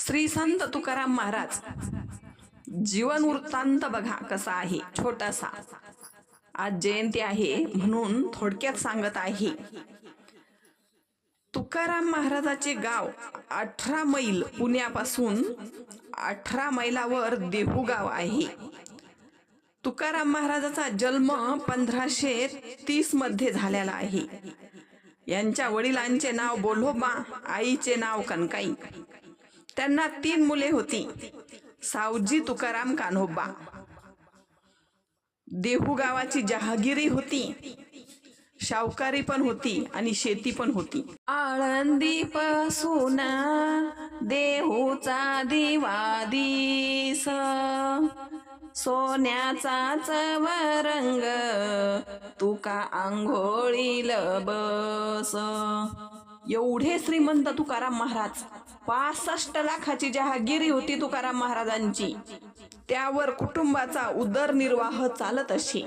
श्री संत तुकाराम महाराज जीवन वृत्तांत बघा कसा आहे छोटासा. आज जयंती आहे म्हणून थोडक्यात सांगत आहे. तुकाराम महाराजाचे गाव अठरा मैल पुण्यापासून अठरा मैलावर देहू गाव आहे. तुकाराम महाराजाचा जन्म पंधराशे तीसमध्ये झालेला आहे. यांच्या वडिलांचे नाव बोलोबा आईचे नाव कनकाई त्यांना तीन मुले होती. सावजी तुकाराम कान्होबा. देहू गावाची जहागिरी होती. शावकारी पण होती आणि शेती पण होती. आळंदी पासून देहूचा दिवा दिस. सोन्याचा चवरंग तुका आंघोळी बस. एवढे श्रीमंत तुकाराम महाराज पासष्ट लाखाची जहागिरी होती तुकाराम महाराजांची. त्यावर कुटुंबाचा उदरनिर्वाह चालत असे.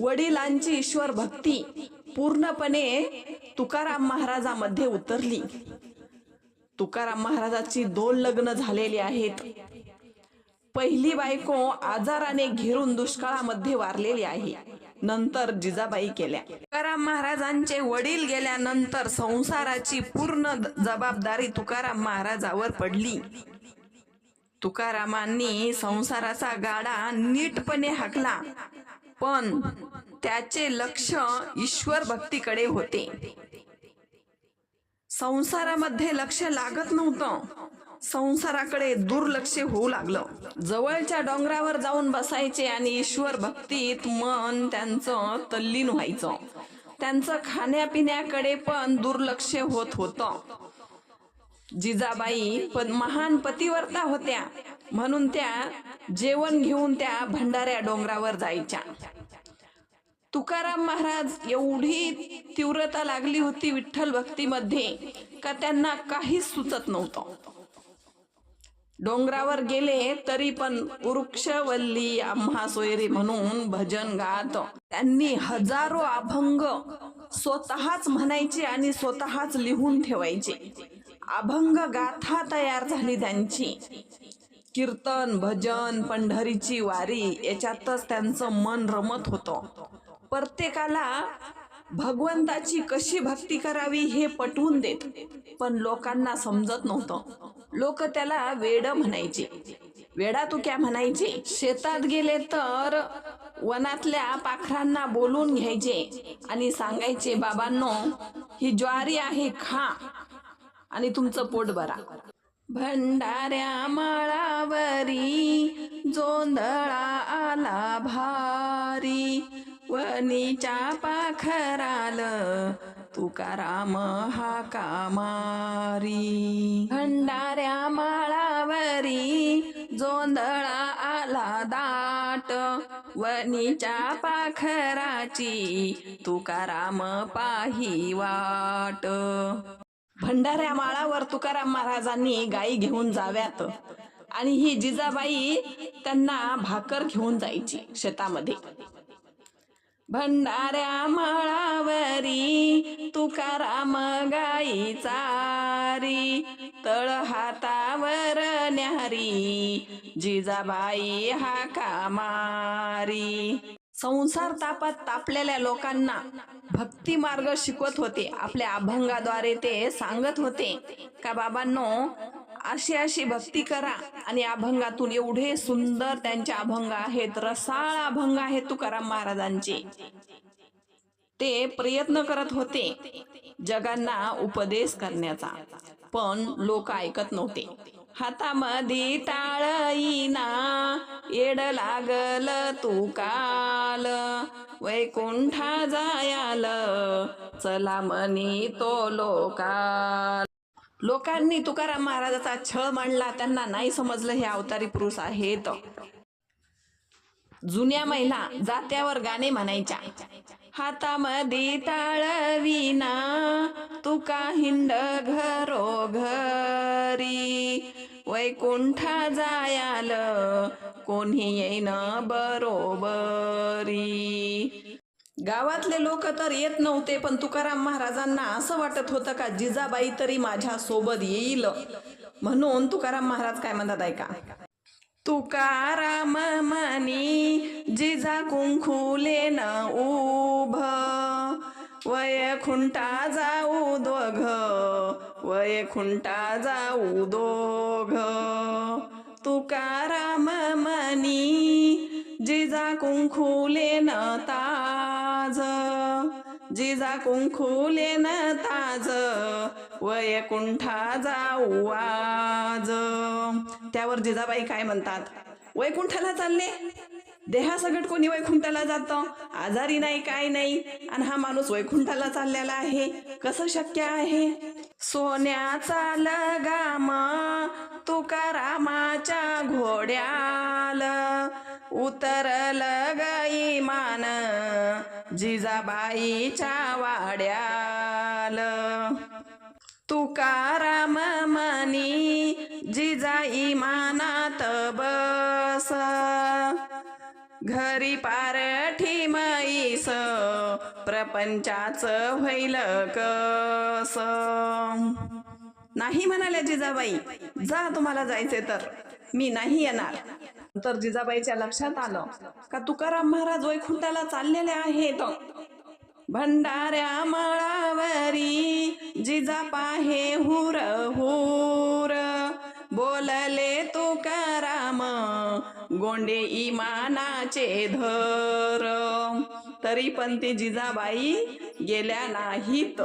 वडिलांची ईश्वर भक्ती पूर्णपणे तुकाराम महाराजामध्ये उतरली. तुकाराम महाराजाची दोन लग्न झालेली आहेत. पहिली बायको आजाराने घेरून दुष्काळामध्ये वारलेली आहे. नंतर जिजाबाई केल्या. तुकाराम महाराजांचे वडील गेल्यानंतर संसाराची पूर्ण जबाबदारी तुकाराम महाराजावर पडली. तुकारामांनी संसाराचा गाडा नीटपणे हाकला. पण त्याचे लक्ष ईश्वर भक्तीकडे होते. संसारामध्ये लक्ष लागत नव्हतं. संसाराकडे दुर्लक्ष होऊ लागलं. जवळच्या डोंगरावर जाऊन बसायचे आणि ईश्वर भक्तीत मन त्यांचं तल्लीन व्हायचं. त्यांचं खाण्यापिण्याकडे पण दुर्लक्ष होत होतं. जिजाबाई पण महान पतिवर्ता होत्या. म्हणून त्या जेवण घेऊन त्या भंडाऱ्या डोंगरावर जायच्या. तुकाराम महाराज एवढी तीव्रता लागली होती विठ्ठल भक्तीमध्ये का त्यांना काहीच सुचत नव्हतं. डोंगरावर गेले तरी पण वृक्षवल्ली आम्हा सोयरी म्हणून भजन गात. त्यांनी हजारो अभंग स्वतःच म्हणायचे आणि स्वतःच लिहून ठेवायचे. अभंग गाथा तयार झाली त्यांची. कीर्तन भजन पंढरीची वारी याच्यातच त्यांचं मन रमत होतं. प्रत्येकाला भगवंताची कशी भक्ती करावी हे पटवून देत पण लोकांना समजत नव्हतं. लोक त्याला वेड म्हणायचे. वेडा तू क्या म्हणायचे? शेतात गेले तर वनातल्या पाखरांना बोलून घ्यायचे आणि सांगायचे बाबांनो ही ज्वारी आहे खा आणि तुमचं पोट भरा. भंडाऱ्या माळावरी जोंधळा आला भारी. वनीच्या पाखराल तुकाराम हा कामारी. भंडाऱ्या माळावरी जोंधळा आला दाट. वनीच्या पाखराची तुकाराम पाही वाट. भंडाऱ्या माळावर तुकाराम महाराजांनी गायी घेऊन जाव्यात. आणि ही जिजाबाई त्यांना भाकर घेऊन जायची शेतामध्ये. भंडाऱ्या मळावरी तुकाराम गाई चारी तळ हातावर न्यारी जिजाबाई हा कामारी संसार तापात तापलेल्या लोकांना भक्ती मार्ग शिकवत होते. आपल्या अभंगाद्वारे ते सांगत होते. का बाबांनो अशी अशी भक्ती करा आणि अभंगातून एवढे सुंदर त्यांचे अभंग आहेत रसाळ अभंग आहेत तुकाराम महाराजांचे. ते प्रयत्न करत होते जगांना उपदेश करण्याचा पण लोक ऐकत नव्हते. हातामध्ये टाळईना येड लागल तू काल वैकुंठा जायाल चला मनी तो लोकाल. लोकांनी तुकाराम महाराजाचा छळ मांडला त्यांना नाही समजलं हे अवतारी पुरुष आहेत. जुन्या महिला जात्यावर गाणे म्हणायच्या हातामध्ये ताळविना तुका हिंड घरो घरी वैकुंठा जायाल कोणी येईन बरोबरी. गावातले लोक तर येत नव्हते पण तुकाराम महाराजांना असं वाटत होतं का जिजाबाई तरी माझ्या सोबत येईल? म्हणून तुकाराम महाराज काय म्हणतात ऐका. तुकाराम मनी जिजा कुंखुले न उभ वयखुंटा जाऊ दोघ वयखुंटा जाऊ दोघ. तुकाराम मनी जिजा कुंखुले न माझ जिजा कुंखुले न ताज. वयकुंठा जाऊ आज त्यावर जिजाबाई काय म्हणतात? वैकुंठाला चालले. देहासकट कोणी वैकुंठाला जातं? आजारी नाही काय नाही. आणि हा माणूस वैकुंठाला चाललेला आहे. कसं शक्य आहे? सोन्याचा लगाम तुकारामाच्या घोड्याल. उतरल गाई जिजाबाईच्या वाड्याल. तुकाराम मनी जिजाई मानात बस. घरी पारठी मैस प्रपंचाच होईल कस. नाही म्हणाल्या जिजाबाई जा तुम्हाला जायचे तर. मी नाही येणार. तर जिजाबाईच्या लक्षात आलं का तुकाराम महाराज वैकुंठाला चाललेले आहेत. भंडाऱ्या माळावरी जिजा पाहे हुर हुर. बोलले तुकाराम गोंडे इमानाचे धर. तरी पण ते जिजाबाई गेल्या नाहीत.